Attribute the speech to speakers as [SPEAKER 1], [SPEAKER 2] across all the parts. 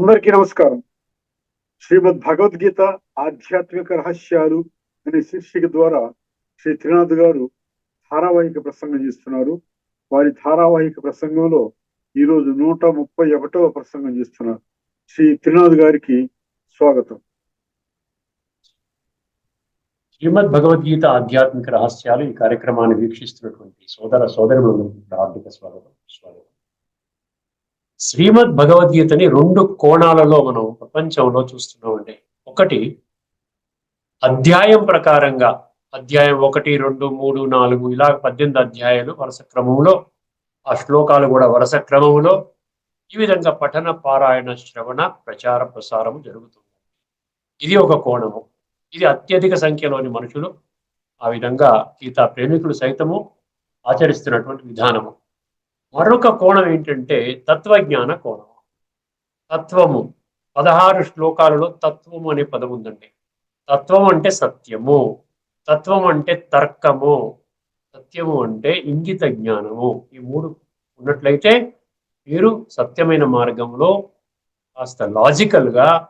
[SPEAKER 1] అందరికీ నమస్కారం. శ్రీమద్ భగవద్గీత ఆధ్యాత్మిక రహస్యాలు అనే శీర్షిక ద్వారా శ్రీ త్రినాథ్ గారు ధారావాహిక ప్రసంగం చేస్తున్నారు. వారి ధారావాహిక ప్రసంగంలో ఈ రోజు నూట ముప్పై ఒకటవ ప్రసంగం చేస్తున్నారు. శ్రీ త్రినాథ్ గారికి స్వాగతం.
[SPEAKER 2] శ్రీమద్ భగవద్గీత ఆధ్యాత్మిక రహస్యాలు ఈ కార్యక్రమాన్ని వీక్షిస్తున్నటువంటి సోదర సోదరులందరికీ హార్దిక స్వాగతం. స్వాగతం. శ్రీమద్ భగవద్గీతని రెండు కోణాలలో మనం ప్రపంచంలో చూస్తున్నామండి ఒకటి అధ్యాయం ప్రకారంగా అధ్యాయం ఒకటి రెండు మూడు నాలుగు ఇలా పద్దెనిమిది అధ్యాయాలు వరుస క్రమంలో ఆ శ్లోకాలు కూడా వరుస క్రమంలో ఈ విధంగా పఠన పారాయణ శ్రవణ ప్రచార ప్రసారం జరుగుతుంది. ఇది ఒక కోణము. ఇది అత్యధిక సంఖ్యలోని మనుషులు ఆ విధంగా గీతా ప్రేమికులు సైతము ఆచరిస్తున్నటువంటి విధానము. మరొక కోణం ఏంటంటే తత్వజ్ఞాన కోణం. తత్వము. పదహారు శ్లోకాలలో తత్వము అనే పదం ఉందండి. తత్వం అంటే సత్యము. తత్వం అంటే తర్కము. సత్యము అంటే ఇంగిత జ్ఞానము. ఈ మూడు ఉన్నట్లయితే మీరు సత్యమైన మార్గంలో కాస్త లాజికల్గా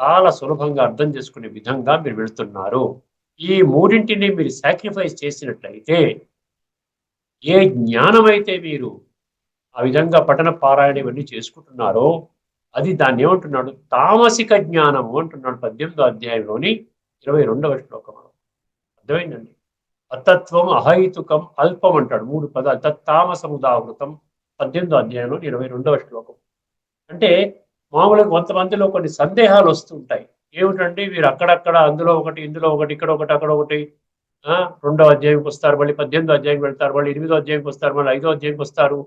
[SPEAKER 2] చాలా సులభంగా అర్థం చేసుకునే విధంగా మీరు వెళుతున్నారు. ఈ మూడింటిని మీరు సాక్రిఫైస్ చేసినట్లయితే ఏ జ్ఞానమైతే మీరు ఆ విధంగా పఠన పారాయణ ఇవన్నీ చేసుకుంటున్నారో అది దాన్ని ఏమంటున్నాడు? తామసిక జ్ఞానము అంటున్నాడు పద్దెనిమిదో అధ్యాయంలోని ఇరవై రెండవ శ్లోకం అర్థమైందండి? అతత్వం అహైతుకం అల్పం అంటాడు. మూడు పదాలు. తత్తామసముదావృతం పద్దెనిమిదో అధ్యాయంలో ఇరవై రెండవ శ్లోకం. అంటే మామూలుగా కొంతమందిలో కొన్ని సందేహాలు వస్తుంటాయి. ఏమిటంటే వీరు అక్కడక్కడ అందులో ఒకటి ఇందులో ఒకటి ఇక్కడ ఒకటి అక్కడ ఒకటి. రెండో అధ్యాయంకి వస్తారు మళ్ళీ పద్దెనిమిదో అధ్యాయం వెళ్తారు మళ్ళీ ఎనిమిదో అధ్యాయంకి వస్తారు మళ్ళీ ఐదో అధ్యాయంకి వస్తారు.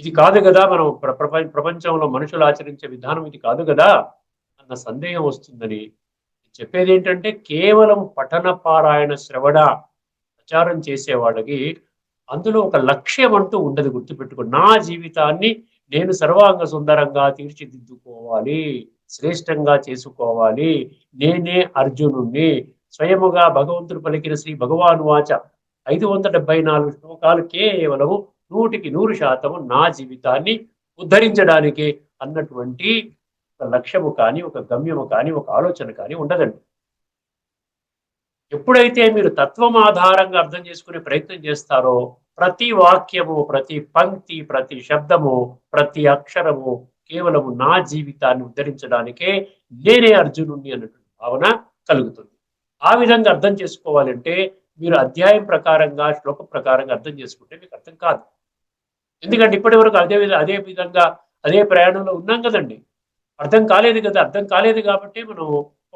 [SPEAKER 2] ఇది కాదు కదా మనం ప్రపంచంలో మనుషులు ఆచరించే విధానం ఇది కాదు కదా అన్న సందేహం వస్తుందని చెప్పేది ఏంటంటే కేవలం పఠన పారాయణ శ్రవణ ప్రచారం చేసేవాడికి అందులో ఒక లక్ష్యం అంటూ ఉండదు గుర్తుపెట్టుకో. నా జీవితాన్ని నేను సర్వాంగ సుందరంగా తీర్చిదిద్దుకోవాలి శ్రేష్టంగా చేసుకోవాలి నేనే అర్జునుణ్ణి స్వయముగా భగవంతుడు పలికిన శ్రీ భగవాను వాచ ఐదు వందల డెబ్బై నాలుగు శ్లోకాలు కేవలము నూటికి నూరు శాతము నా జీవితాన్ని ఉద్ధరించడానికి అన్నటువంటి ఒక లక్ష్యము కానీ ఒక గమ్యము కానీ ఒక ఆలోచన కానీ ఉండదండి. ఎప్పుడైతే మీరు తత్వం ఆధారంగా అర్థం చేసుకునే ప్రయత్నం చేస్తారో ప్రతి వాక్యము ప్రతి పంక్తి ప్రతి శబ్దము ప్రతి అక్షరము కేవలము నా జీవితాన్ని ఉద్ధరించడానికే నేనే అర్జునుణ్ణి అన్నటువంటి భావన కలుగుతుంది. ఆ విధంగా అర్థం చేసుకోవాలంటే మీరు అధ్యాయం ప్రకారంగా శ్లోక ప్రకారంగా అర్థం చేసుకుంటే మీకు అర్థం కాదు. ఎందుకంటే ఇప్పటి వరకు అదే అదే విధంగా అదే ప్రయాణంలో ఉన్నాం కదండి. అర్థం కాలేదు కదా అర్థం కాలేదు కాబట్టి మనం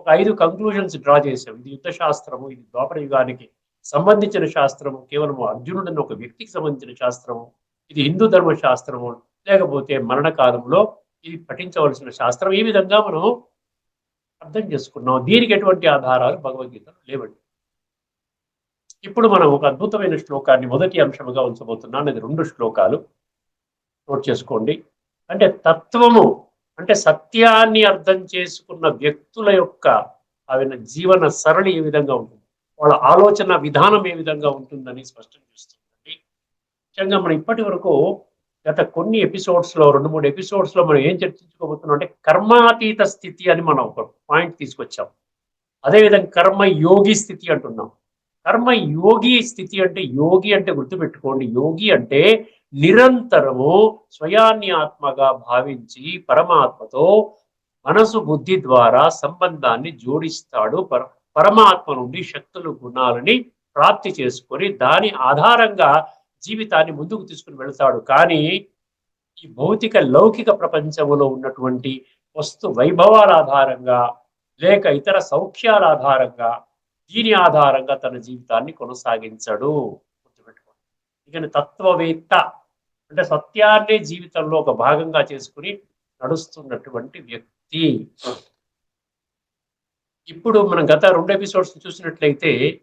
[SPEAKER 2] ఒక ఐదు కంక్లూజన్స్ డ్రా చేసాం ఇది యుద్ధ శాస్త్రము ఇది ద్వాపర యుగానికి సంబంధించిన శాస్త్రము కేవలం అర్జునుడని ఒక వ్యక్తికి సంబంధించిన శాస్త్రము ఇది హిందూ ధర్మ శాస్త్రము లేకపోతే మరణకాలంలో ఇది పఠించవలసిన శాస్త్రం. ఈ విధంగా మనం అర్థం చేసుకున్నాం. దీనికి ఎటువంటి ఆధారాలు భగవద్గీతలో లేవండి. ఇప్పుడు మనం ఒక అద్భుతమైన శ్లోకాన్ని మొదటి అంశముగా ఉంచబోతున్నాను అది రెండు శ్లోకాలు. నోట్ చేసుకోండి. అంటే తత్వము అంటే సత్యాన్ని అర్థం చేసుకున్న వ్యక్తుల యొక్క ఆయన జీవన సరళి ఏ విధంగా ఉంటుంది? వాళ్ళ ఆలోచన విధానం ఏ విధంగా ఉంటుందని స్పష్టం చేస్తుందండి. ముఖ్యంగా మనం ఇప్పటి వరకు గత కొన్ని ఎపిసోడ్స్లో రెండు మూడు ఎపిసోడ్స్లో మనం ఏం చర్చించుకోబోతున్నాం అంటే కర్మాతీత స్థితి అని మనం ఒక పాయింట్ తీసుకొచ్చాం. అదేవిధంగా కర్మ యోగి స్థితి అంటున్నాం. కర్మ యోగి స్థితి అంటే యోగి అంటే గుర్తుపెట్టుకోండి. యోగి అంటే నిరంతరము స్వయాన్ని ఆత్మగా భావించి పరమాత్మతో మనసు బుద్ధి ద్వారా సంబంధాన్ని జోడిస్తాడు. పర పరమాత్మ నుండి శక్తులు గుణాలని ప్రాప్తి చేసుకొని దాని ఆధారంగా జీవితాన్ని ముందుకు తీసుకుని వెళ్తాడు. కానీ ఈ భౌతిక లౌకిక ప్రపంచంలో ఉన్నటువంటి వస్తు వైభవాల ఆధారంగా లేక ఇతర సౌఖ్యాల ఆధారంగా దీని ఆధారంగా తన జీవితాన్ని కొనసాగించడు. ఇక తత్వవేత్త అంటే సత్యాన్ని జీవితంలో ఒక భాగంగా చేసుకుని నడుస్తున్నటువంటి వ్యక్తి. ఇప్పుడు మనం గత రెండు ఎపిసోడ్స్ చూసినట్లయితే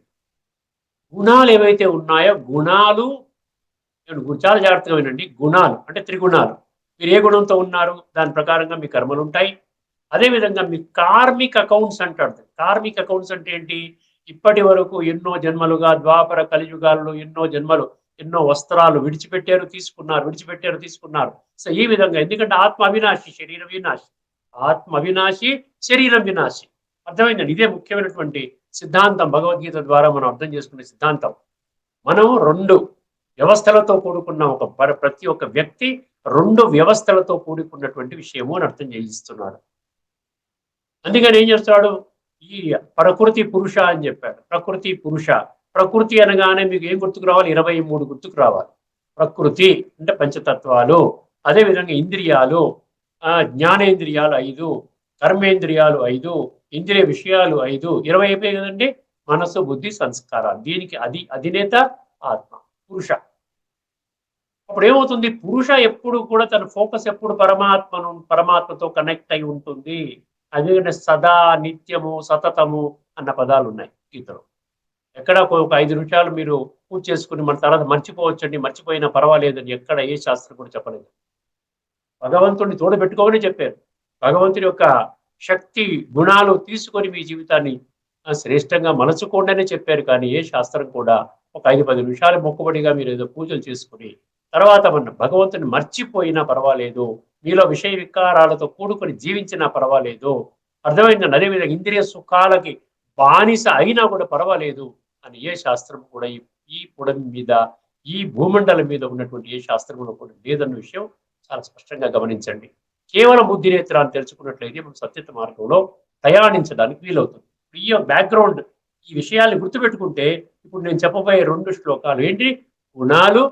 [SPEAKER 2] గుణాలు ఏవైతే ఉన్నాయో గుణాలు చాలా జాగ్రత్తగా వినండి. గుణాలు అంటే త్రిగుణాలు. మీరు ఏ గుణంతో ఉన్నారు? దాని ప్రకారంగా మీ కర్మలు ఉంటాయి. అదేవిధంగా మీ కార్మిక అకౌంట్స్ అంటాడు కార్మిక అకౌంట్స్ అంటే ఏంటి? ఇప్పటి వరకు ఎన్నో జన్మలుగా ద్వాపర కలియుగాల్లో ఎన్నో జన్మలు ఎన్నో వస్త్రాలు విడిచిపెట్టారు తీసుకున్నారు విడిచిపెట్టారు తీసుకున్నారు. సో ఈ విధంగా ఎందుకంటే ఆత్మ అవినాశి శరీర వినాశి. ఆత్మ అవినాశి శరీరం వినాశి. అర్థమైందండి? ఇదే ముఖ్యమైనటువంటి సిద్ధాంతం భగవద్గీత ద్వారా మనం అర్థం చేసుకునే సిద్ధాంతం. మనం రెండు వ్యవస్థలతో కూడుకున్న ఒక ప్రతి ఒక్క వ్యక్తి రెండు వ్యవస్థలతో కూడుకున్నటువంటి విషయము అని అర్థం చేయిస్తున్నాడు. అందుకని ఏం చేస్తాడు? ఈ ప్రకృతి పురుష అని చెప్పాడు. ప్రకృతి పురుష. ప్రకృతి అనగానే మీకు ఏం గుర్తుకు రావాలి? ఇరవై మూడు గుర్తుకు రావాలి. ప్రకృతి అంటే పంచతత్వాలు అదేవిధంగా ఇంద్రియాలు ఆ, జ్ఞానేంద్రియాలు ఐదు కర్మేంద్రియాలు ఐదు ఇంద్రియ విషయాలు ఐదు ఇరవై అయిపోయాయి కదండి? మనసు బుద్ధి సంస్కారాలు. దీనికి అది అధినేత ఆత్మ పురుష. అప్పుడు ఏమవుతుంది? పురుష ఎప్పుడు కూడా తన ఫోకస్ ఎప్పుడు పరమాత్మను పరమాత్మతో కనెక్ట్ అయి ఉంటుంది. అదే సదా నిత్యము సతతము అన్న పదాలు ఉన్నాయి గీతలో ఎక్కడ ఒక ఐదు నిమిషాలు మీరు పూజ చేసుకుని మన తర్వాత మర్చిపోవచ్చండి మర్చిపోయినా పర్వాలేదని ఎక్కడ ఏ శాస్త్రం కూడా చెప్పలేదు. భగవంతుడిని తోడబెట్టుకోమని చెప్పారు. భగవంతుడి యొక్క శక్తి గుణాలు తీసుకొని మీ జీవితాన్ని శ్రేష్టంగా మలచుకోండి చెప్పారు. కానీ ఏ శాస్త్రం కూడా ఒక ఐదు పది నిమిషాలు మొక్కుబడిగా మీరు ఏదో పూజలు చేసుకుని తర్వాత మన భగవంతుని మర్చిపోయినా పర్వాలేదు మీలో విషయ వికారాలతో కూడుకొని జీవించినా పర్వాలేదు అర్థమైందండి? అదేవిధంగా ఇంద్రియ సుఖాలకి బానిస అయినా కూడా పర్వాలేదు అని ఏ శాస్త్రం కూడా ఈ ఈ మీద ఈ భూమండలం మీద ఉన్నటువంటి ఏ శాస్త్రంలో కూడా లేదన్న విషయం చాలా స్పష్టంగా గమనించండి. కేవలం బుద్ధి నేత్రాన్ని తెలుసుకున్నట్లయితే మనం సత్యత మార్గంలో ప్రయాణించడానికి వీలవుతుంది. ఈ బ్యాక్గ్రౌండ్ ఈ విషయాన్ని గుర్తుపెట్టుకుంటే ఇప్పుడు నేను చెప్పబోయే రెండు శ్లోకాలు ఏంటి? గుణాలు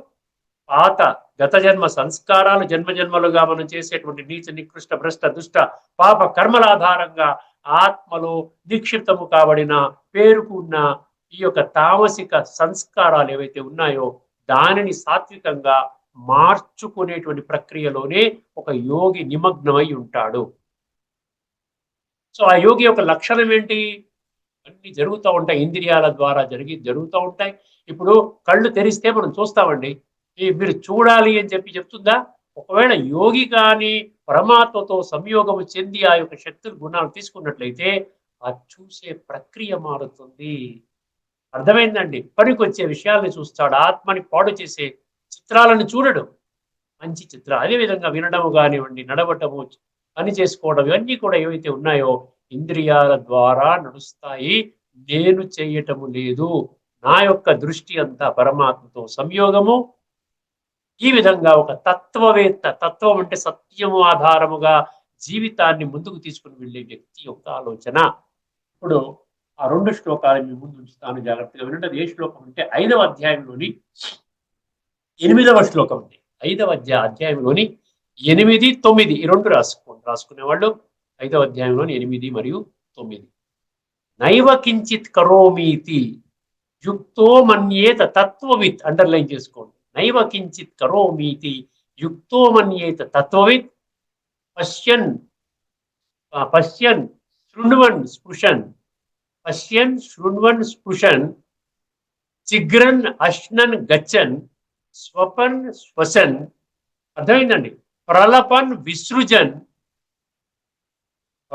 [SPEAKER 2] పాత గత జన్మ సంస్కారాలు జన్మ జన్మలుగా మనం చేసేటువంటి నీచ నికృష్ట భ్రష్ట దుష్ట పాప కర్మల ఆధారంగా ఆత్మలో నిక్షిప్తము కాబడిన పేరుకున్న ఈ యొక్క తామసిక సంస్కారాలు ఏవైతే ఉన్నాయో దానిని సాత్వికంగా మార్చుకునేటువంటి ప్రక్రియలోనే ఒక యోగి నిమగ్నమై ఉంటాడు. సో ఆ యోగి యొక్క లక్షణం ఏంటి? అన్ని జరుగుతూ ఉంటాయి. ఇంద్రియాల ద్వారా జరిగి జరుగుతూ ఉంటాయి. ఇప్పుడు కళ్ళు తెరిస్తే మనం చూస్తామండి. మీరు చూడాలి అని చెప్పి చెప్తుందా? ఒకవేళ యోగి కానీ పరమాత్మతో సంయోగం చెంది ఆ యొక్క శక్తులు గుణాలు తీసుకున్నట్లయితే ఆ చూసే ప్రక్రియ మారుతుంది. అర్థమైందండి. పనికొచ్చే విషయాల్ని చూస్తాడు. ఆత్మని పాడు చేసే చిత్రాలను చూడడం. మంచి చిత్రం అదేవిధంగా వినడము కానివ్వండి నడవటము పని చేసుకోవడం ఇవన్నీ కూడా ఏవైతే ఉన్నాయో ఇంద్రియాల ద్వారా నడుస్తాయి. నేను చేయటము లేదు. నా యొక్క దృష్టి అంతా పరమాత్మతో సంయోగము. ఈ విధంగా ఒక తత్వవేత్త తత్వం అంటే సత్యము ఆధారముగా జీవితాన్ని ముందుకు తీసుకుని వెళ్ళే వ్యక్తి యొక్క ఆలోచన. ఇప్పుడు ఆ రెండు శ్లోకాలు మీ ముందు ఉంచుతాను జాగ్రత్తగా వినండి. ఏ శ్లోకం అంటే ఐదవ అధ్యాయంలోని ఎనిమిదవ శ్లోకం ఉంది ఐదవ అధ్యాయ అధ్యాయంలోని ఎనిమిది తొమ్మిది ఈ రెండు రాసుకోండి. రాసుకునేవాళ్ళు ఐదవ అధ్యాయంలోని ఎనిమిది మరియు తొమ్మిది. నైవ కించిత్ కరోమీతి యుక్తో మన్యేత తత్వవిత్ అండర్లైన్ చేసుకోండి. నైవ కించిత్ కరోమీతి యుక్తో మన్యేత తత్వవిత్ పశ్యన్ పశ్యన్ శృణ్వన్ స్పృశన్ పశ్యన్ శృణ్వన్ స్పృశన్ చిగ్రన్ అశ్నన్ గచ్చన్ స్వపన్ శ్వసన్ అర్థమైందండి? ప్రలపన్ విసృజన్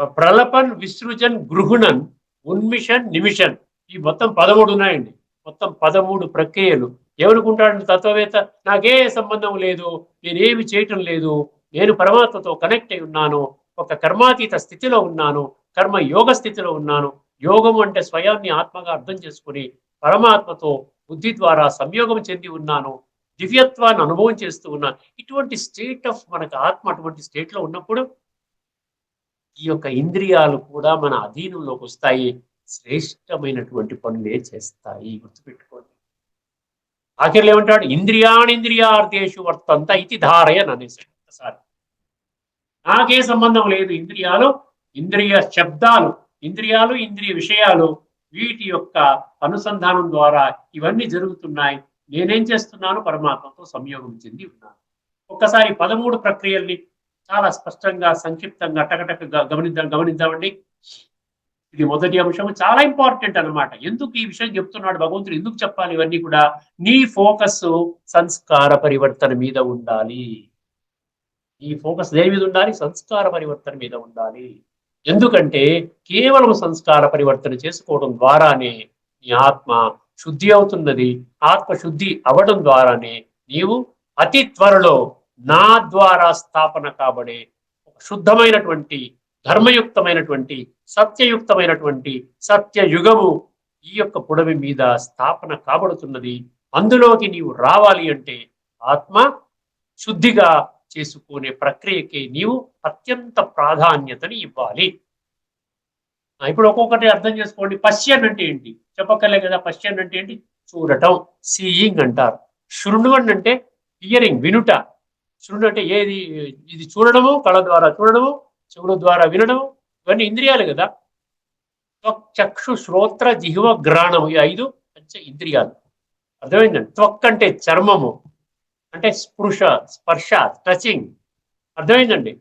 [SPEAKER 2] ప్రలపన్ విసృజన్ గృహుణన్ ఉన్మిషన్ నిమిషన్. ఈ మొత్తం పదమూడు ఉన్నాయండి. మొత్తం పదమూడు ప్రక్రియలు. ఏమనుకుంటాడు తత్వవేత్త? నాకే సంబంధం లేదు. నేనేమి చేయటం లేదు. నేను పరమాత్మతో కనెక్ట్ అయి ఉన్నాను. ఒక కర్మాతీత స్థితిలో ఉన్నాను. కర్మ యోగ స్థితిలో ఉన్నాను. యోగము అంటే స్వయాన్ని ఆత్మగా అర్థం చేసుకుని పరమాత్మతో బుద్ధి ద్వారా సంయోగం చెంది ఉన్నాను దివ్యత్వాన్ని అనుభవం చేస్తూ ఉన్నాను. ఇటువంటి స్టేట్ ఆఫ్ మనకు ఆత్మ అటువంటి స్టేట్లో ఉన్నప్పుడు ఈ యొక్క ఇంద్రియాలు కూడా మన అధీనంలోకి వస్తాయి. శ్రేష్టమైనటువంటి పనులే చేస్తాయి. గుర్తుపెట్టుకోండి. ఆఖరిలో ఏమంటాడు? ఇంద్రియాణింద్రియార్థేషు వర్తంత ఇది ధారయ అనేసాడు ఒకసారి నాకే సంబంధం లేదు ఇంద్రియాలు ఇంద్రియ శబ్దాలు. ఇంద్రియాలు ఇంద్రియ విషయాలు వీటి యొక్క అనుసంధానం ద్వారా ఇవన్నీ జరుగుతున్నాయి. నేనేం చేస్తున్నాను పరమాత్మతో సంయోగం చెంది ఉన్నాను. ఒక్కసారి పదమూడు ప్రక్రియల్ని చాలా స్పష్టంగా సంక్షిప్తంగా టకటక గమనిద్దాం గమనిద్దామండి. ఇది మొదటి అంశం చాలా ఇంపార్టెంట్ అన్నమాట. ఎందుకు ఈ విషయం చెప్తున్నాడు భగవంతుడు? ఎందుకు చెప్పాలి ఇవన్నీ కూడా? నీ ఫోకస్ సంస్కార పరివర్తన మీద ఉండాలి. ఈ ఫోకస్ దేని మీద ఉండాలి? సంస్కార పరివర్తన మీద ఉండాలి. ఎందుకంటే కేవలం సంస్కార పరివర్తన చేసుకోవడం ద్వారానే నీ ఆత్మ శుద్ధి అవుతున్నది. ఆత్మ శుద్ధి అవ్వడం ద్వారానే నీవు అతి త్వరలో నా ద్వారా స్థాపన కాబడే శుద్ధమైనటువంటి ధర్మయుక్తమైనటువంటి సత్యయుక్తమైనటువంటి సత్యయుగము ఈ యొక్క పుడవి మీద స్థాపన కాబడుతున్నది. అందులోకి నీవు రావాలి అంటే ఆత్మ శుద్ధిగా చేసుకునే ప్రక్రియకి నీవు అత్యంత ప్రాధాన్యతని ఇవ్వాలి. ఇప్పుడు ఒక్కొక్కటి అర్థం చేసుకోండి. పశ్యన్ అంటే ఏంటి? చెప్పక్కర్లే కదా. పశ్యన్ అంటే ఏంటి? చూడటం సీయింగ్ అంటారు. శృణువన్ అంటే హియరింగ్ వినుట. శృణు అంటే ఏది? ఇది చూడడము కళ ద్వారా చూడడము చెవుల ద్వారా వినడము ఇవన్నీ ఇంద్రియాలు కదా. త్వక్ చక్షు శ్రోత్ర జిహ్వ గ్రాణము. ఈ ఐదు పంచ ఇంద్రియాలు. అర్థమైందండి? త్వక్ అంటే చర్మము. అంటే స్పృశ స్పర్శ టచింగ్ అర్థమైందండి?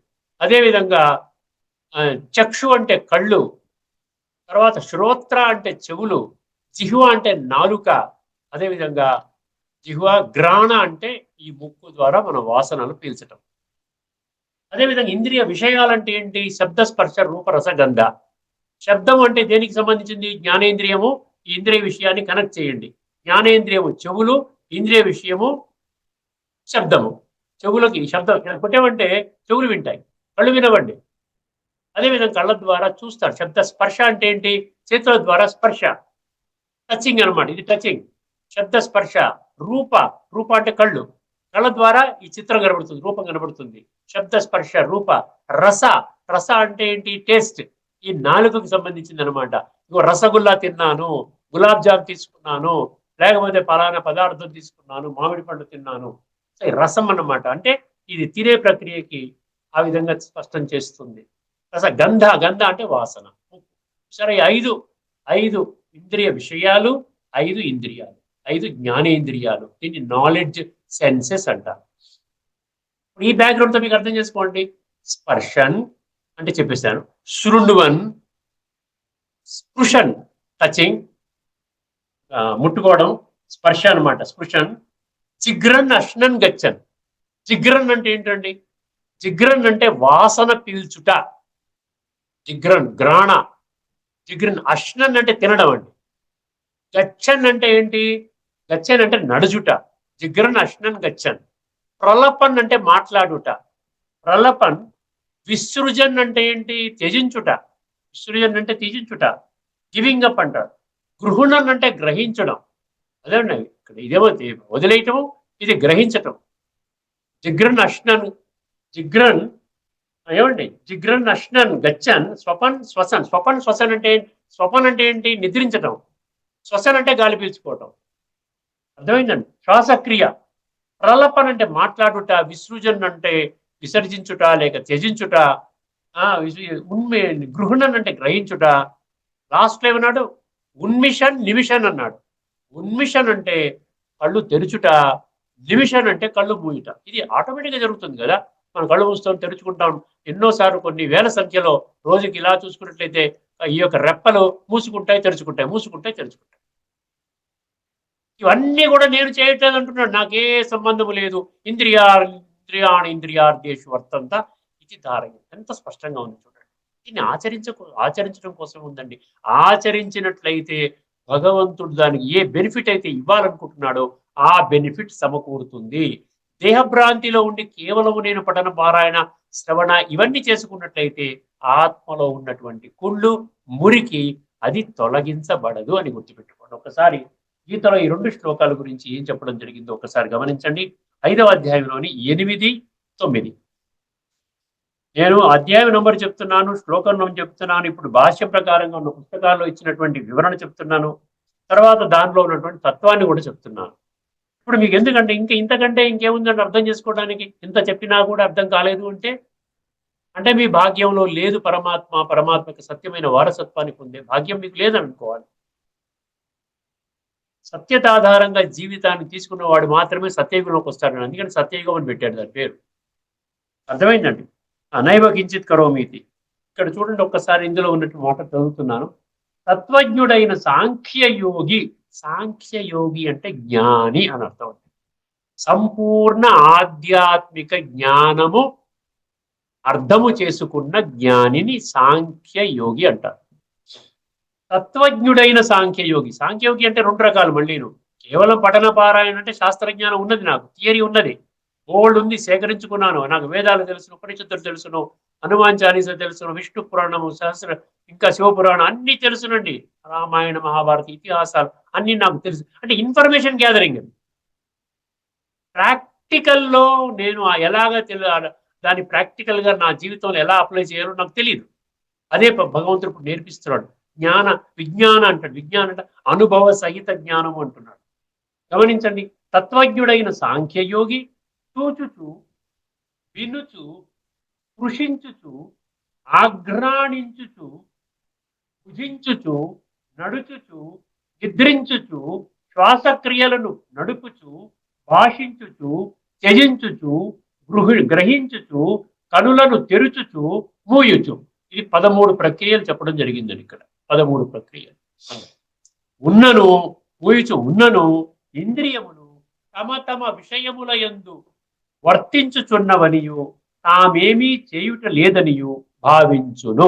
[SPEAKER 2] అదేవిధంగా చక్షు అంటే కళ్ళు తర్వాత శ్రోత్ర అంటే చెవులు జిహ్వ అంటే నాలుక. అదేవిధంగా జిహ్వ గ్రాణ అంటే ఈ ముక్కు ద్వారా మన వాసనలు పీల్చటం. అదేవిధంగా ఇంద్రియ విషయాలంటే ఏంటి? శబ్ద స్పర్శ రూపరసగంధ శబ్దం అంటే దేనికి సంబంధించింది? జ్ఞానేంద్రియము ఈ ఇంద్రియ విషయాన్ని కనెక్ట్ చేయండి. జ్ఞానేంద్రియము చెవులు ఇంద్రియ విషయము శబ్దము. చెవులకి శబ్దం కొట్టేమంటే చెవులు వింటాయి. కళ్ళు వినవండి. అదేవిధంగా కళ్ళ ద్వారా చూస్తారు. శబ్ద స్పర్శ అంటే ఏంటి? చేతుల ద్వారా స్పర్శ. టచింగ్ అనమాట ఇది టచింగ్ శబ్ద స్పర్శ రూప. రూప అంటే కళ్ళు. కళ్ళ ద్వారా ఈ చిత్రం కనబడుతుంది. రూపం కనబడుతుంది. శబ్ద స్పర్శ రూప. రస. రస అంటే ఏంటి? టేస్ట్. ఈ నాలుగుకు సంబంధించింది అనమాట ఇగో రసగుల్లా తిన్నాను గులాబ్ జామ్ తీసుకున్నాను లేకపోతే పలానా పదార్థం తీసుకున్నాను మామిడి పండు తిన్నాను రసం అన్నమాట. అంటే ఇది తినే ప్రక్రియకి ఆ విధంగా స్పష్టం చేస్తుంది. రస గంధ గంధ అంటే వాసన. సరే ఐదు ఐదు ఇంద్రియ విషయాలు ఐదు ఇంద్రియాలు ఐదు జ్ఞానేంద్రియాలు. దీన్ని నాలెడ్జ్ సెన్సెస్ అంటారు ఈ బ్యాక్గ్రౌండ్తో తో మీకు అర్థం చేసుకోండి. స్పర్శన్ అంటే చెప్పేశాను. శృణువన్ స్పృశన్ టచింగ్ ముట్టుకోవడం స్పర్శ అన్నమాట. స్పృశన్ జిగ్రన్ అష్నన్ గచ్చన్. జిగ్రన్ అంటే ఏంటండి? జిగ్రన్ అంటే వాసన పీల్చుట. జిగ్రన్ గ్రాణ. జిగ్రన్ అష్నన్ అంటే తినడం అండి. గచ్చన్ అంటే ఏంటి? గచ్చన్ అంటే నడుచుట. జిగ్రన్ అష్నన్ గచ్చన్. ప్రలపన్ అంటే మాట్లాడుట. ప్రలపన్ విసృజన్ అంటే ఏంటి? త్యజించుట. విసృజన్ అంటే త్యజించుట. గివింగ్ అప్ అంటారు. గృహణన్ అంటే గ్రహించడం. అదే ఉన్నాయి. ఇక్కడ ఇదేమో వదిలేయటము ఇది గ్రహించటం. జిగ్రన్ అష్నన్ జిగ్రన్ ఏమండి? జిగ్రన్ అష్నన్ గచ్చన్ స్వపన్ శ్వసన్ స్వపన్ శ్వసన్ అంటే ఏంటి? స్వపన్ అంటే ఏంటి? నిద్రించటం. శ్వసన్ అంటే గాలి పీల్చుకోవటం. అర్థమైందండి? శ్వాసక్రియ. ప్రలపన్ అంటే మాట్లాడుట విసృజన్ అంటే విసర్జించుట లేక త్యజించుట ఆ గృహణన్ అంటే గ్రహించుట. లాస్ట్లో ఏమన్నాడు? ఉన్మిషన్ నిమిషన్ అన్నాడు. ఉన్మిషన్ అంటే కళ్ళు తెరుచుట నిమిషన్ అంటే కళ్ళు మూయుట. ఇది ఆటోమేటిక్గా జరుగుతుంది కదా. మనం కళ్ళు మూస్తాం తెరుచుకుంటాం. ఎన్నోసార్లు కొన్ని వేల సంఖ్యలో రోజుకి ఇలా చూసుకున్నట్లయితే ఈ యొక్క రెప్పలు మూసుకుంటాయి తెరుచుకుంటాయి మూసుకుంటాయి తెరుచుకుంటాయి. ఇవన్నీ కూడా నేను చేయట్లేదు అంటున్నాడు. నాకే సంబంధం లేదు. ఇంద్రియా ఇంద్రియాణి ఇంద్రియార్థేషు వర్తంత ఇది ధారయం. ఎంత స్పష్టంగా ఉంది చూడండి. దీన్ని ఆచరించ ఆచరించడం కోసం ఉందండి. ఆచరించినట్లయితే భగవంతుడు దానికి ఏ బెనిఫిట్ అయితే ఇవ్వాలనుకుంటున్నాడో ఆ బెనిఫిట్ సమకూరుతుంది. దేహభ్రాంతిలో ఉండి కేవలము నేను పఠన పారాయణ శ్రవణ ఇవన్నీ చేసుకున్నట్లయితే ఆత్మలో ఉన్నటువంటి కుళ్ళు మురికి అది తొలగించబడదు అని గుర్తుపెట్టుకోండి. ఒకసారి గీతలో ఈ రెండు శ్లోకాల గురించి ఏం చెప్పడం జరిగిందో ఒకసారి గమనించండి. ఐదవ అధ్యాయంలోని ఎనిమిది తొమ్మిది. నేను అధ్యాయం నంబర్ చెప్తున్నాను శ్లోకం నంబర్ చెప్తున్నాను ఇప్పుడు భాష్య ప్రకారంగా ఉన్న పుస్తకాల్లో ఇచ్చినటువంటి వివరణ చెప్తున్నాను తర్వాత దానిలో ఉన్నటువంటి తత్వాన్ని కూడా చెప్తున్నాను. ఇప్పుడు మీకు ఎందుకంటే ఇంకా ఇంతకంటే ఇంకేముందని అర్థం చేసుకోవడానికి? ఇంత చెప్పినా కూడా అర్థం కాలేదు అంటే అంటే మీ భాగ్యంలో లేదు పరమాత్మ పరమాత్మకి సత్యమైన వారసత్వాన్ని పొందే భాగ్యం మీకు లేదనుకోవాలి. సత్యత ఆధారంగా జీవితాన్ని తీసుకున్నవాడు మాత్రమే సత్యయుగంలోకి వస్తాడు. అందుకని సత్యయుగం అని పెట్టాడు దాని పేరు. అర్థమైందండి? అనైవ కించిత్ కరోమీతి ఇక్కడ చూడండి ఒక్కసారి ఇందులో ఉన్నట్టు మాట చదువుతున్నాను. తత్వజ్ఞుడైన సాంఖ్య యోగి సాంఖ్య యోగి అంటే జ్ఞాని అని అర్థం సంపూర్ణ ఆధ్యాత్మిక జ్ఞానము అర్థము చేసుకున్న జ్ఞానిని సాంఖ్య యోగి అంటారు. తత్వజ్ఞుడైన సాంఖ్యయోగి సాంఖ్యయోగి అంటే రెండు రకాలు మళ్ళీను. కేవలం పఠన పారాయణ అంటే శాస్త్రజ్ఞానం ఉన్నది నాకు థియరీ ఉన్నది. ఓల్డ్ ఉంది సేకరించుకున్నాను. నాకు వేదాలు తెలుసును ఉపనిషత్తులు తెలుసును హనుమాన్ చాలీస తెలుసును విష్ణు పురాణము సహస్ర ఇంకా శివపురాణం అన్ని తెలుసునండి. రామాయణ మహాభారత ఇతిహాసాలు అన్ని నాకు తెలుసు. అంటే ఇన్ఫర్మేషన్ గ్యాదరింగ్. ప్రాక్టికల్లో నేను ఎలాగ తెలు దాన్ని ప్రాక్టికల్గా నా జీవితంలో ఎలా అప్లై చేయాలో నాకు తెలియదు అదే భగవంతుడు ఇప్పుడు నేర్పిస్తున్నాడు. జ్ఞాన విజ్ఞాన అంటాడు. విజ్ఞానం అంటే అనుభవ సహిత జ్ఞానం అంటున్నాడు. గమనించండి. తత్వజ్ఞుడైన సాంఖ్యయోగి చూచుచు వినుచు కృషించుచు ఆఘ్రాణించుచు భుజించుచు నడుచుచు నిద్రించుచు శ్వాసక్రియలను నడుపుచు భాషించుచు త్యజించుచు గృహి గ్రహించుచు కనులను తెరుచుచు మూయుచు. ఇది పదమూడు ప్రక్రియలు చెప్పడం జరిగిందని ఇక్కడ. పదమూడు ప్రక్రియలు. ఉన్నను మూయుచు ఉన్నను ఇంద్రియములు తమ తమ విషయముల ఎందు వర్తించుచున్నవనియు తామేమీ చేయుట లేదనియు భావించును.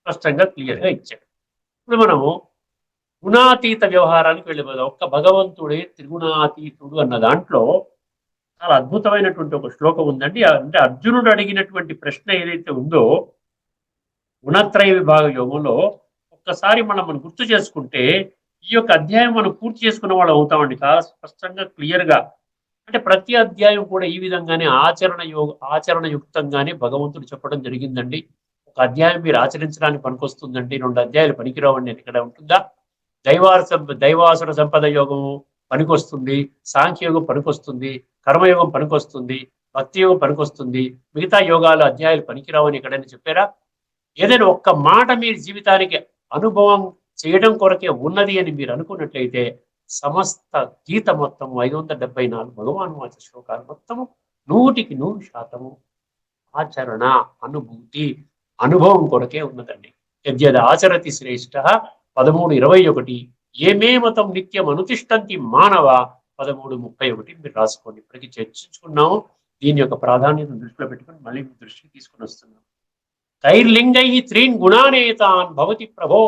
[SPEAKER 2] స్పష్టంగా క్లియర్గా ఇచ్చాడు. ఇప్పుడు మనము గుణాతీత వ్యవహారానికి వెళ్ళిపోదాం. ఒక్క భగవంతుడే త్రిగుణాతీతుడు అన్న దాంట్లో చాలా అద్భుతమైనటువంటి ఒక శ్లోకం ఉందండి. అంటే అర్జునుడు అడిగినటువంటి ప్రశ్న ఏదైతే ఉందో గుణత్రయ విభాగ యోగంలో ఒక్కసారి మనం మనం గుర్తు చేసుకుంటే ఈ యొక్క అధ్యాయం మనం పూర్తి చేసుకున్న వాళ్ళు అవుతామండి. చాలా స్పష్టంగా క్లియర్గా అంటే ప్రతి అధ్యాయం కూడా ఈ విధంగానే ఆచరణ యోగ ఆచరణ యుక్తంగానే భగవంతుడు చెప్పడం జరిగిందండి. ఒక అధ్యాయం మీరు ఆచరించడానికి పనికొస్తుందండి. రెండు అధ్యాయాలు పనికిరావండి. ఇక్కడ ఉంటుందా? దైవార దైవాసుర సంపద యోగము పనికొస్తుంది. సాంఖ్యయోగం పనికొస్తుంది. కర్మయోగం పనికొస్తుంది. భక్తి యోగం పనికొస్తుంది. మిగతా యోగాలు అధ్యాయాలు పనికిరావని ఎక్కడైనా చెప్పారా? ఏదైనా ఒక్క మాట మీ జీవితానికి అనుభవం చేయడం కొరకే ఉన్నది అని మీరు అనుకున్నట్లయితే సమస్త గీత మొత్తం ఐదు వందల డెబ్బై నాలుగు భగవాన్ వాచ శ్లోకాలు మొత్తము నూటికి నూరు శాతము ఆచరణ అనుభూతి అనుభవం కొరకే ఉన్నదండి. యద్యద ఆచరతి శ్రేష్ట పదమూడు ఇరవై ఒకటి ఏమే మతం నిత్యం అనుతిష్టంతి మానవ పదమూడు ముప్పై ఒకటి మీరు రాసుకోండి. ఇప్పటికీ చర్చించుకున్నాము. దీని యొక్క ప్రాధాన్యతను దృష్టిలో పెట్టుకొని మళ్ళీ మీ దృష్టికి తీసుకుని వస్తున్నాం తైర్లింగై త్రీన్ గుణానేతాన్ భవతి ప్రభో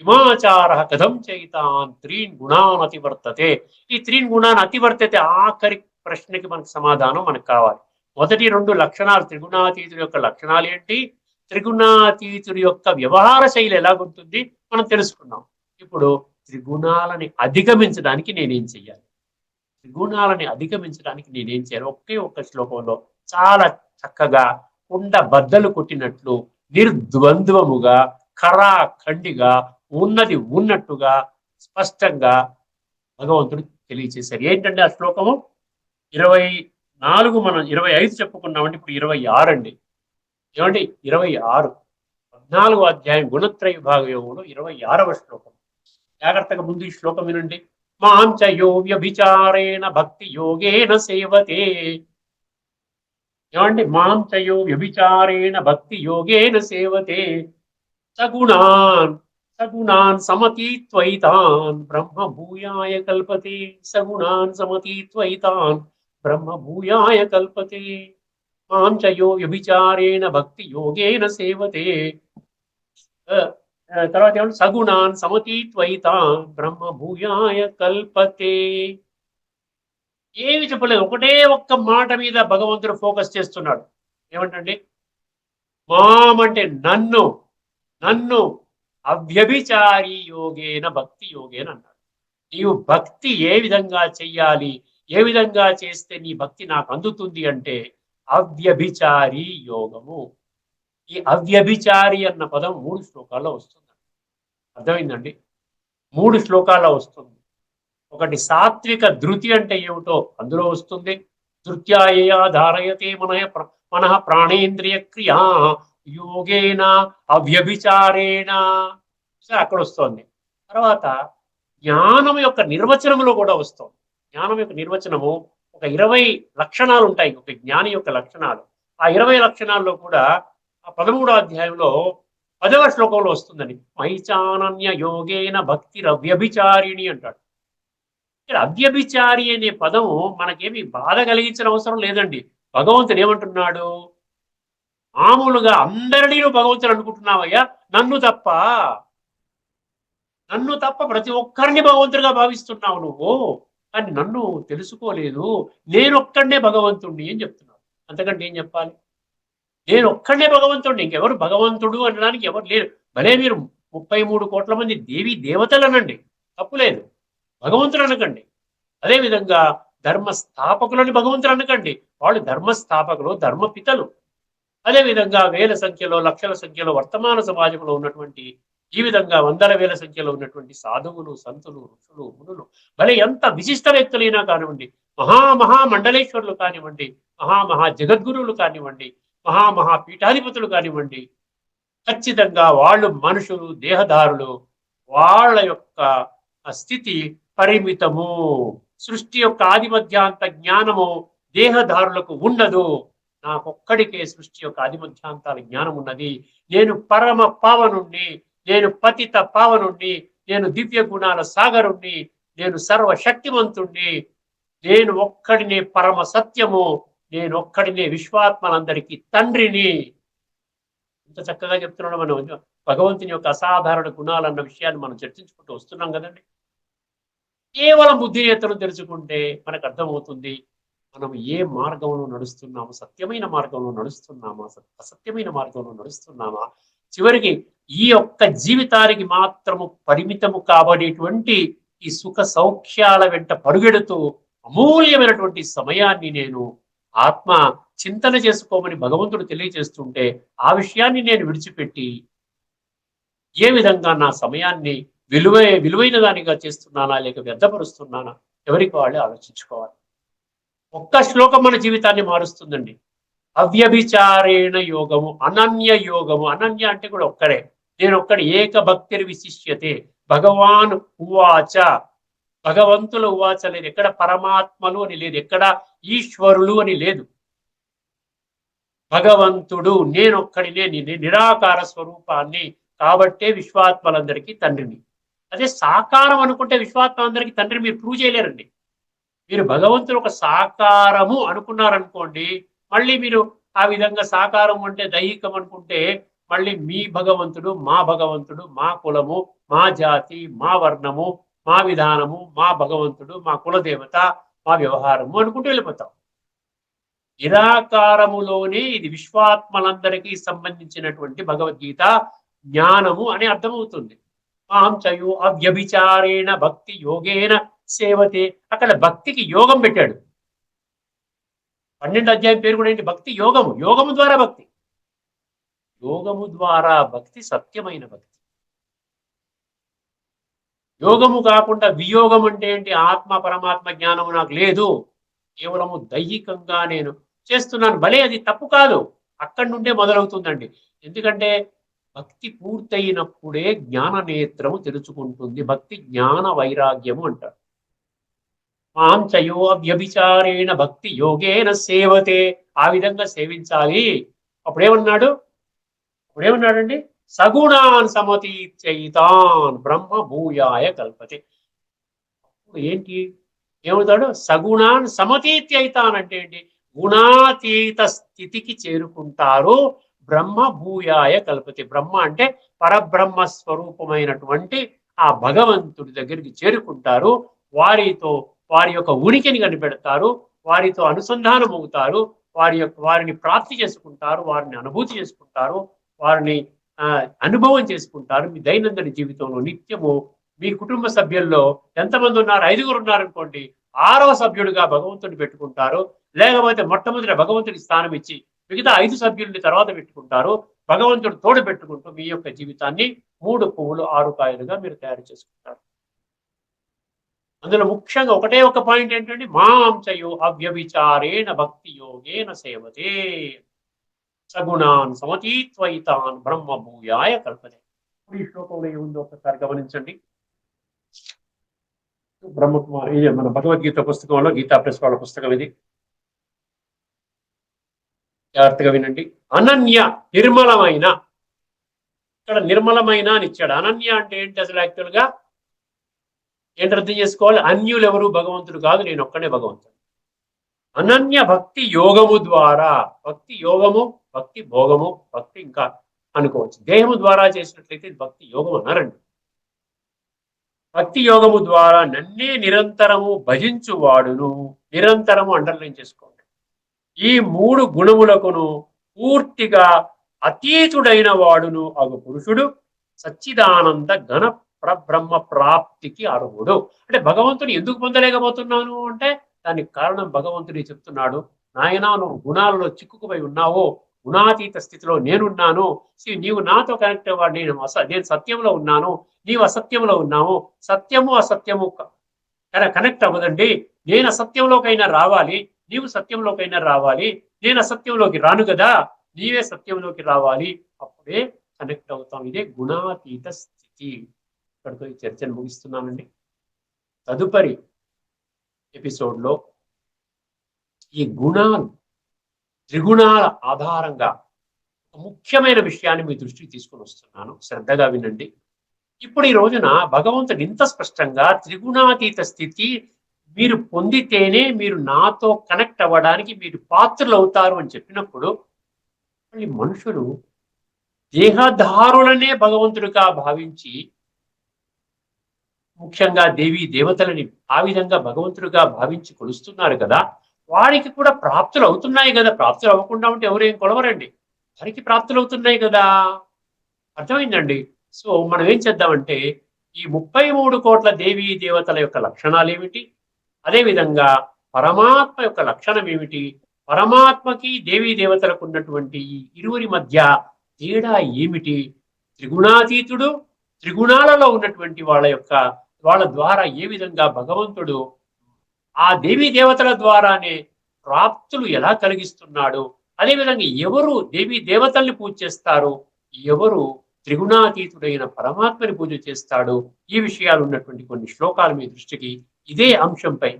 [SPEAKER 2] హిమాచార కథం చైతాన్. త్రీన్ గుణాన్ అతివర్తతే. ఈ త్రీన్ గుణాన్ అతివర్తతే ఆఖరి ప్రశ్నకి మనకు సమాధానం మనకు కావాలి. మొదటి రెండు లక్షణాలు త్రిగుణాతీతుడి యొక్క లక్షణాలు ఏంటి? త్రిగుణాతీతుడి యొక్క వ్యవహార శైలి ఎలాగుంటుంది మనం తెలుసుకున్నాం. ఇప్పుడు త్రిగుణాలని అధిగమించడానికి నేనేం చెయ్యాలి? త్రిగుణాలని అధిగమించడానికి నేనేం చేయాలి ఒకే ఒక్క శ్లోకంలో చాలా చక్కగా కుండ బద్దలు కొట్టినట్లు నిర్ద్వంద్వముగా ఖరాఖండిగా ఉన్నది ఉన్నట్టుగా స్పష్టంగా భగవంతుడు తెలియచేశారు. ఏంటంటే ఆ శ్లోకము? ఇరవై నాలుగు మనం ఇరవై ఐదు చెప్పుకున్నామండి ఇప్పుడు ఇరవై ఆరు అండి. ఏమండి? ఇరవై ఆరు. పద్నాలుగో అధ్యాయం గుణత్రయ విభాగ యోగంలో ఇరవై ఆరవ శ్లోకం జాగ్రత్తగా ముందు ఈ శ్లోకం వినండి. మాంచ వ్యభిచారేణ భక్తి యోగేన సేవతే. ఏమండి? మాంచయో వ్యభిచారేణ భక్తి యోగేన సేవతే. సగుణాన్ సగుణాన్ సమతీత్వైతాన్ బ్రహ్మ భూయాయ కల్పతే సగుణాన్ సమతీత్వైతాన్ బ్రహ్మ భూయాయ కల్పతే మాం యో వ్యభిచారేణ భక్తి యోగేన సేవతే తర్వాత ఏమంటే సగుణాన్ సమతీత్వైతాన్ బ్రహ్మ భూయాయ కల్పతే. ఏమి చెప్పలేదు. ఒకటే ఒక్క మాట మీద భగవంతుడు ఫోకస్ చేస్తున్నాడు. ఏమంటండి? మామంటే నన్ను నన్ను అవ్యభిచారి యోగేన భక్తి యోగేన అన్నాడు నీవు భక్తి ఏ విధంగా చెయ్యాలి ఏ విధంగా చేస్తే నీ భక్తి నాకు అందుతుంది అంటే అవ్యభిచారి యోగము. ఈ అవ్యభిచారి అన్న పదం మూడు శ్లోకాల్లో వస్తుంది. అర్థమైందండి? మూడు శ్లోకాల్లో వస్తుంది. ఒకటి సాత్విక ధృతి అంటే ఏమిటో అందులో వస్తుంది. ధృత్యాయ ధారయతే మన మన ప్రాణేంద్రియ క్రియా యోగేన అవ్యభిచారేణ. సరే అక్కడ వస్తోంది తర్వాత జ్ఞానం యొక్క నిర్వచనంలో కూడా వస్తుంది. జ్ఞానం యొక్క నిర్వచనము ఒక ఇరవై లక్షణాలు ఉంటాయి ఒక జ్ఞాని యొక్క లక్షణాలు. ఆ ఇరవై లక్షణాల్లో కూడా ఆ పదమూడో అధ్యాయంలో పదవ శ్లోకంలో వస్తుందని మైచానన్య యోగేన భక్తి అవ్యభిచారిణి అంటాడు. ఇక్కడ అవ్యభిచారి అనే పదము మనకేమి బాధ కలిగించిన అవసరం లేదండి. భగవంతుడు ఏమంటున్నాడు? మామూలుగా అందరినీ నువ్వు భగవంతుడు అనుకుంటున్నావయ్యా నన్ను తప్ప. నన్ను తప్ప ప్రతి ఒక్కరిని భగవంతుడిగా భావిస్తున్నావు నువ్వు. అని నన్ను తెలుసుకోలేదు. నేను ఒక్కడనే భగవంతుణ్ణి అని చెప్తున్నావు. అంతకంటే ఏం చెప్పాలి? నేను ఒక్కడే భగవంతుడిని ఇంకెవరు భగవంతుడు అనడానికి ఎవరు లేరు. భలే మీరు ముప్పై మూడు కోట్ల మంది దేవి దేవతలు అనండి తప్పులేదు భగవంతుడు అనకండి అదేవిధంగా ధర్మ స్థాపకులని భగవంతుడు అనకండి వాళ్ళు ధర్మ స్థాపకులు ధర్మ పితలు అదేవిధంగా వేల సంఖ్యలో లక్షల సంఖ్యలో వర్తమాన సమాజంలో ఉన్నటువంటి ఈ విధంగా వందల వేల సంఖ్యలో ఉన్నటువంటి సాధువులు సంతులు ఋషులు మునులు భలే ఎంత విశిష్ట వ్యక్తులైనా కానివ్వండి మహామహా మండలేశ్వరులు కానివ్వండి మహామహా జగద్గురువులు కానివ్వండి మహామహా పీఠాధిపతులు కానివ్వండి ఖచ్చితంగా వాళ్ళు మనుషులు దేహదారులు వాళ్ళ యొక్క స్థితి పరిమితము. సృష్టి యొక్క ఆదిమధ్యాంత జ్ఞానము దేహదారులకు ఉండదు. నాకొక్కడికే సృష్టి యొక్క ఆదిమధ్యాంతాల జ్ఞానం ఉన్నది నేను పరమ పావనుణ్ణి నేను పతిత పావనుణ్ణి నేను దివ్య గుణాల సాగరుణ్ణి నేను సర్వశక్తివంతుణ్ణి నేను ఒక్కడినే పరమ సత్యము నేను ఒక్కడినే విశ్వాత్మలందరికీ తండ్రిని. ఇంత చక్కగా చెప్తున్నాడు మనం భగవంతుని యొక్క అసాధారణ గుణాలన్న విషయాన్ని మనం చర్చించుకుంటూ వస్తున్నాం కదండి. కేవలం బుద్ధినేతను తెలుసుకుంటే మనకు అర్థమవుతుంది మనం ఏ మార్గంలో నడుస్తున్నామో? సత్యమైన మార్గంలో నడుస్తున్నామా? అసత్యమైన మార్గంలో నడుస్తున్నామా? చివరికి ఈ యొక్క జీవితానికి మాత్రము పరిమితము కాబడేటువంటి ఈ సుఖ సౌఖ్యాల వెంట పరుగెడుతూ అమూల్యమైనటువంటి సమయాన్ని నేను ఆత్మ చింతన చేసుకోమని భగవంతుడు తెలియజేస్తుంటే ఆ విషయాన్ని నేను విడిచిపెట్టి ఏ విధంగా నా సమయాన్ని విలువ విలువైన దానిగా చేస్తున్నానా లేక వ్యర్థపరుస్తున్నానా? ఎవరికి వాళ్ళే ఆలోచించుకోవాలి. ఒక్క శ్లోకం మన జీవితాన్ని మారుస్తుందండి. అవ్యభిచారేణ యోగము అనన్య యోగము అనన్య అంటే కూడా ఒక్కడే. నేను ఒక్కడి ఏక భక్తిని విశిష్యతే. భగవాన్ ఉవాచ. భగవంతుల ఉవాచ లేదు. ఎక్కడ పరమాత్మలు అని లేదు. ఎక్కడ ఈశ్వరులు అని లేదు. భగవంతుడు నేనొక్కడినే నిరాకార స్వరూపాన్ని కాబట్టే విశ్వాత్మలందరికీ తండ్రిని. అదే సాకారం అనుకుంటే విశ్వాత్మలందరికీ తండ్రిని మీరు ప్రూవ్ చేయలేరండి. మీరు భగవంతుడు ఒక సాకారము అనుకున్నారనుకోండి మళ్ళీ మీరు ఆ విధంగా సాకారం అంటే దైహికం అనుకుంటే మళ్ళీ మీ భగవంతుడు మా భగవంతుడు మా కులము మా జాతి మా వర్ణము మా విధానము మా భగవంతుడు మా కులదేవత మా వ్యవహారము అనుకుంటూ వెళ్ళిపోతాం. నిరాకారములోనే ఇది విశ్వాత్మలందరికీ సంబంధించినటువంటి భగవద్గీత జ్ఞానము అని అర్థమవుతుంది. మాం చయో అవ్యభిచారేణ భక్తి యోగేన సేవతే అక్కడ భక్తికి యోగం పెట్టాడు. పన్నెండు అధ్యాయం పేరు కూడా ఏంటి? భక్తి యోగము. యోగము ద్వారా భక్తి. యోగము ద్వారా భక్తి సత్యమైన భక్తి. యోగము కాకుండా వియోగం అంటే ఏంటి? ఆత్మ పరమాత్మ జ్ఞానము నాకు లేదు. కేవలము దైహికంగా నేను చేస్తున్నాను. భలే అది తప్పు కాదు. అక్కడి నుండే మొదలవుతుందండి. ఎందుకంటే భక్తి పూర్తయినప్పుడే జ్ఞాన నేత్రము తెరుచుకుంటుంది భక్తి జ్ఞాన వైరాగ్యము అంటారు. మాం చయో అవ్యభిచారేణ భక్తి యోగేన సేవతే. ఆ విధంగా సేవించాలి. అప్పుడేమన్నాడు? అప్పుడేమన్నాడండి? సగుణాన్ సమతీత్యయితాన్ బ్రహ్మ భూయాయ కల్పతే. ఏంటి? ఏమవుతాడు? సగుణాన్ సమతీత్యైతాన్ అంటే ఏంటి? గుణాతీత స్థితికి చేరుకుంటారు బ్రహ్మ భూయాయ కల్పతి. బ్రహ్మ అంటే పరబ్రహ్మ స్వరూపమైనటువంటి ఆ భగవంతుడి దగ్గరికి చేరుకుంటారు. వారితో వారి యొక్క ఉనికిని కనిపెడతారు వారితో అనుసంధానం అవుతారు వారి యొక్క వారిని ప్రాప్తి చేసుకుంటారు వారిని అనుభూతి చేసుకుంటారు వారిని అనుభవం చేసుకుంటారు. మీ దైనందిన జీవితంలో నిత్యము మీ కుటుంబ సభ్యుల్లో ఎంతమంది ఉన్నారు? ఐదుగురు ఉన్నారనుకోండి ఆరవ సభ్యుడిగా భగవంతుడిని పెట్టుకుంటారు. లేకపోతే మొట్టమొదటి భగవంతుడి స్థానం ఇచ్చి మిగతా ఐదు సభ్యుల్ని తర్వాత పెట్టుకుంటారు. భగవంతుడు తోడు పెట్టుకుంటూ మీ యొక్క జీవితాన్ని మూడు పువ్వులు ఆరు కాయలుగా మీరు తయారు చేసుకుంటారు. అందులో ముఖ్యంగా ఒకటే ఒక పాయింట్ ఏంటంటే మాంసయో అవ్యభిచారేణ భక్తి యోగేన సేవతే. సగుణాన్ సమతీత్వైతాన్ బ్రహ్మ భూయాయ కల్పతే. ఇప్పుడు ఈ శ్లోకంలో ఏముందో ఒకసారి గమనించండి. బ్రహ్మకుమార్ ఇది మన భగవద్గీత పుస్తకంలో గీతా ప్రెస్ వాళ్ళ పుస్తకం ఇది. జాగ్రత్తగా వినండి. అనన్య నిర్మలమైన ఇక్కడ నిర్మలమైన అని ఇచ్చాడు. అనన్య అంటే ఏంటి అసలు యాక్చువల్గా? ఏంటి అర్థం చేసుకోవాలి? అన్యులు ఎవరు భగవంతుడు కాదు నేను ఒక్కనే భగవంతుడు. అనన్య భక్తి యోగము ద్వారా భక్తి యోగము భక్తి భోగము భక్తి ఇంకా అనుకోవచ్చు. దేహము ద్వారా చేసినట్లయితే భక్తి యోగం అన్నారండి. భక్తి యోగము ద్వారా నన్నే నిరంతరము భజించువాడును. నిరంతరము అండర్లైన్ చేసుకోండి. ఈ మూడు గుణములకును పూర్తిగా అతీతుడైన వాడును. అగు పురుషుడు సచ్చిదానంద ఘన పరబ్రహ్మ ప్రాప్తికి అర్హుడు. అంటే భగవంతుని ఎందుకు పొందలేకపోతున్నాను అంటే దానికి కారణం భగవంతుడి చెప్తున్నాడు. నాయనా నువ్వు గుణాలలో చిక్కుకుపోయి ఉన్నావు. గుణాతీత స్థితిలో నేనున్నాను. నీవు నాతో కనెక్ట్ అవ్వాలి నేను అస నేను సత్యంలో ఉన్నాను. నీవు అసత్యంలో ఉన్నావు. సత్యము అసత్యము కనెక్ట్ అవ్వదండి. నేను అసత్యంలోకైనా రావాలి. నీవు సత్యంలోకైనా రావాలి. నేను అసత్యంలోకి రాను కదా. నీవే సత్యంలోకి రావాలి. అప్పుడే కనెక్ట్ అవుతాం. ఇదే గుణాతీత స్థితి. ఇక్కడితో ఈ చర్చను ముగిస్తున్నానండి. తదుపరి ఎపిసోడ్లో ఈ గుణాలు త్రిగుణాల ఆధారంగా ఒక ముఖ్యమైన విషయాన్ని మీ దృష్టికి తీసుకొని వస్తున్నాను. శ్రద్ధగా వినండి. ఇప్పుడు ఈ రోజున భగవంతుడు ఇంత స్పష్టంగా త్రిగుణాతీత స్థితి మీరు పొందితేనే మీరు నాతో కనెక్ట్ అవ్వడానికి మీరు పాత్రలు అవుతారు అని చెప్పినప్పుడు మళ్ళీ మనుషులు దేహధారులనే భగవంతుడిగా భావించి ముఖ్యంగా దేవి దేవతలని ఆ విధంగా భగవంతుడిగా భావించి కొలుస్తున్నారు కదా వారికి కూడా ప్రాప్తులు అవుతున్నాయి కదా. ప్రాప్తులు అవ్వకుండా ఉంటే ఎవరేం కొలవరండి? వారికి ప్రాప్తులు అవుతున్నాయి కదా. అర్థమైందండి? సో మనం ఏం చేద్దామంటే ఈ ముప్పై మూడు కోట్ల దేవీ దేవతల యొక్క లక్షణాలు ఏమిటి? అదేవిధంగా పరమాత్మ యొక్క లక్షణం ఏమిటి? పరమాత్మకి దేవీ దేవతలకు ఉన్నటువంటి ఈ ఇరువురి మధ్య తేడా ఏమిటి? త్రిగుణాతీతుడు త్రిగుణాలలో ఉన్నటువంటి వాళ్ళ యొక్క వాళ్ళ ద్వారా ఏ విధంగా భగవంతుడు ఆ దేవీ దేవతల ద్వారానే ప్రాప్తులు ఎలా కలిగిస్తున్నాడు? అదేవిధంగా ఎవరు దేవీ దేవతల్ని పూజ చేస్తారు? ఎవరు త్రిగుణాతీతుడైన పరమాత్మని పూజ చేస్తాడు? ఈ విషయాలు ఉన్నటువంటి కొన్ని శ్లోకాలు మీ దృష్టికి ఇదే అంశంపై.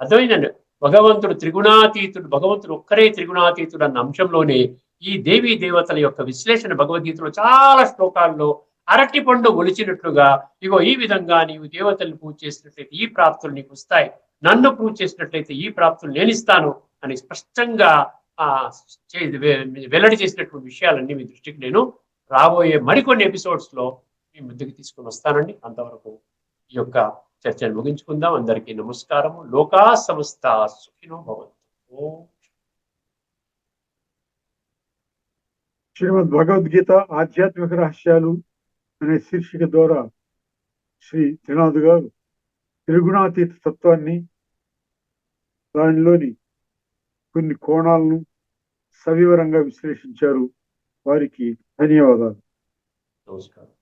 [SPEAKER 2] అర్థమైందండి? భగవంతుడు త్రిగుణాతీతుడు భగవంతుడు ఒక్కరే త్రిగుణాతీతుడు అన్న అంశంలోనే ఈ దేవీ దేవతల యొక్క విశ్లేషణ భగవద్గీతలో చాలా శ్లోకాల్లో అరటి పండు ఒలిచినట్లుగా ఇగో ఈ విధంగా నీవు దేవతల్ని పూజ చేసినట్లయితే ఈ ప్రాప్తులు నీకు వస్తాయి. నన్ను పూజ చేసినట్లయితే ఈ ప్రాప్తులు నేను ఇస్తాను అని స్పష్టంగా ఆ చే- వెల్లడి చేసినటువంటి విషయాలన్నీ మీ దృష్టికి నేను రాబోయే మరికొన్ని ఎపిసోడ్స్లో మీ ముందుకు తీసుకుని వస్తానండి. అంతవరకు ఈ యొక్క చర్చను ముగించుకుందాం. అందరికీ నమస్కారము. లోకా సమస్త సుఖినో భవంతు. ఓం
[SPEAKER 1] శ్రీమద్ భగవద్గీత ఆధ్యాత్మిక రహస్యాలు అనే శీర్షిక ద్వారా శ్రీ త్రినాథ్ గారు త్రిగుణాతీత తత్వాన్ని దానిలోని కొన్ని కోణాలను సవివరంగా విశ్లేషించారు. వారికి ధన్యవాదాలు.
[SPEAKER 2] నమస్కారం.